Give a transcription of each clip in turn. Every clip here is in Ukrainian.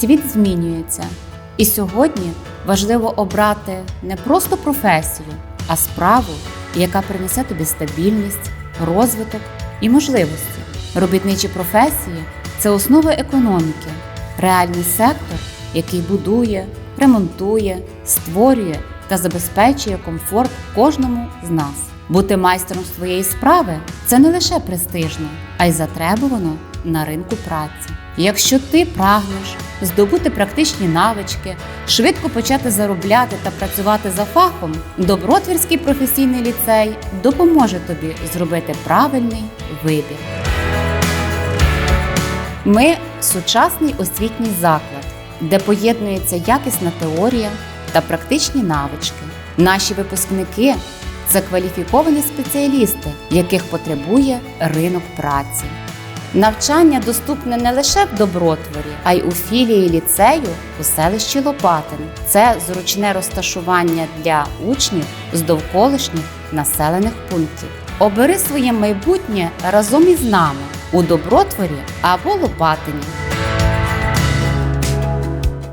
світ змінюється, і сьогодні важливо обрати не просто професію, а справу, яка принесе тобі стабільність, розвиток і можливості. Робітничі професії це основа економіки, реальний сектор, який будує, ремонтує, створює та забезпечує комфорт кожному з нас. Бути майстром своєї справи це не лише престижно, а й затребувано на ринку праці. Якщо ти прагнеш здобути практичні навички, швидко почати заробляти та працювати за фахом, Добротвірський професійний ліцей допоможе тобі зробити правильний вибір. Ми сучасний освітній заклад, де поєднується якісна теорія та практичні навички. Наші випускники це кваліфіковані спеціалісти, яких потребує ринок праці. Навчання доступне не лише в Добротворі, а й у філії ліцею у селищі Лопатин. Це зручне розташування для учнів з довколишніх населених пунктів. Обери своє майбутнє разом із нами у Добротворі або Лопатині.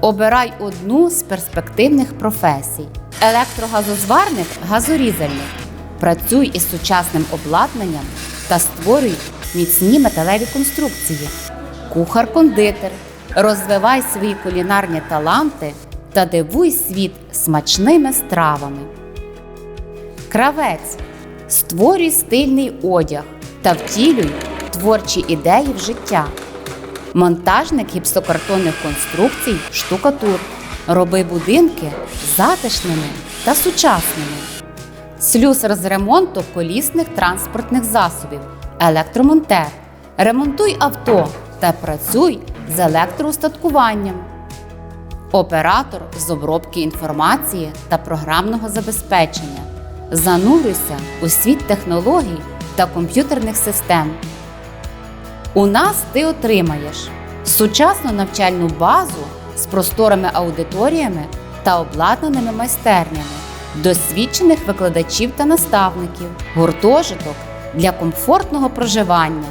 Обирай одну з перспективних професій: електрогазозварник, газорізальник. Працюй із сучасним обладнанням та створюй міцні металеві конструкції. Кухар-кондитер. Розвивай свої кулінарні таланти та дивуй світ смачними стравами. Кравець. Створюй стильний одяг та втілюй творчі ідеї в життя. Монтажник гіпсокартонних конструкцій, штукатур. Роби будинки затишними та сучасними. Слюсар з ремонту колісних транспортних засобів, електромонтер. Ремонтуй авто та працюй з електроустаткуванням. Оператор з обробки інформації та програмного забезпечення. Занурюйся у світ технологій та комп'ютерних систем. У нас ти отримаєш сучасну навчальну базу з просторими аудиторіями та обладнаними майстернями, досвідчених викладачів та наставників, гуртожиток для комфортного проживання,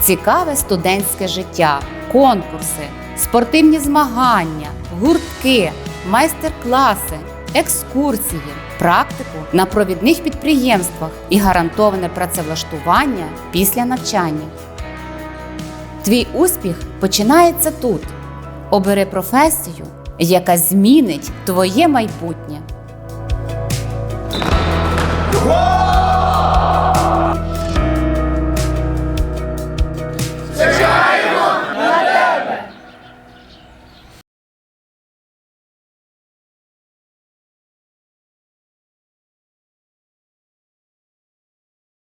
цікаве студентське життя, конкурси, спортивні змагання, гуртки, майстер-класи, екскурсії, практику на провідних підприємствах і гарантоване працевлаштування після навчання. Твій успіх починається тут. Обери професію, яка змінить твоє майбутнє.